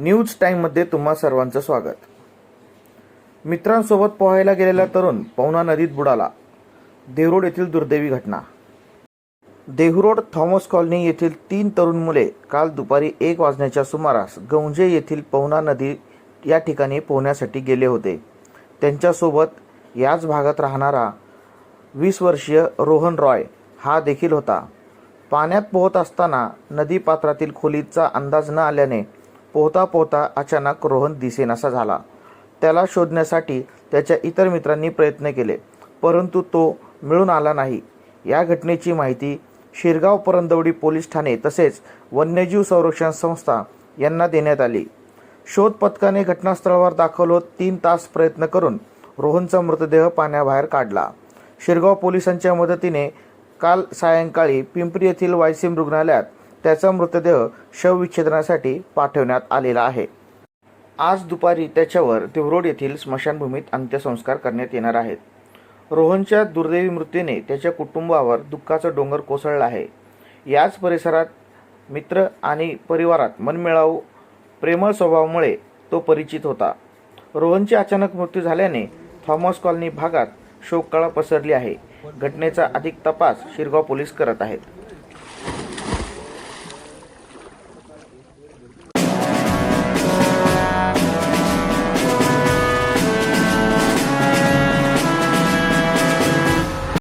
News टाईममध्ये तुम्हा सर्वांचं स्वागत. मित्रांसोबत पोहायला गेलेला तरुण पवना नदीत बुडाला. देहरोड येथील दुर्दैवी घटना. देहरोड थॉमस कॉलनी येथील तीन तरुण मुले काल दुपारी एक वाजण्याच्या सुमारास गौंजे येथील पवना नदी या ठिकाणी पोहण्यासाठी गेले होते. त्यांच्यासोबत याच भागात राहणारा वीस वर्षीय रोहन रॉय हा देखील होता. पाण्यात पोहत असताना नदी पात्रातील खोलीचा अंदाज न आल्याने पोहता पोहता अचानक रोहन दिसेनासा झाला. त्याला शोधण्यासाठी त्याच्या इतर मित्रांनी प्रयत्न केले परंतु तो मिळून आला नाही. या घटनेची माहिती शिरगाव परंदवडी पोलीस ठाणे तसेच वन्यजीव संरक्षण संस्था यांना देण्यात आली. शोध पथकाने घटनास्थळावर दाखल तीन तास प्रयत्न करून रोहनचा मृतदेह पाण्याबाहेर काढला. शिरगाव पोलिसांच्या मदतीने काल सायंकाळी पिंपरी येथील वायसीम रुग्णालयात त्याचा मृतदेह शवविच्छेदनासाठी पाठवण्यात आलेला आहे. आज दुपारी त्याच्यावर तिवरोड येथील स्मशानभूमीत अंत्यसंस्कार करण्यात येणार आहेत. रोहनच्या दुर्दैवी मृत्यूने त्याच्या कुटुंबावर दुःखाचा डोंगर कोसळला आहे. याच परिसरात मित्र आणि परिवारात मनमिळावू प्रेमळ स्वभावामुळे तो परिचित होता. रोहनचे अचानक मृत्यू झाल्याने थॉमस कॉलनी भागात शोककळा पसरली आहे. घटनेचा अधिक तपास शिरगाव पोलीस करत आहेत.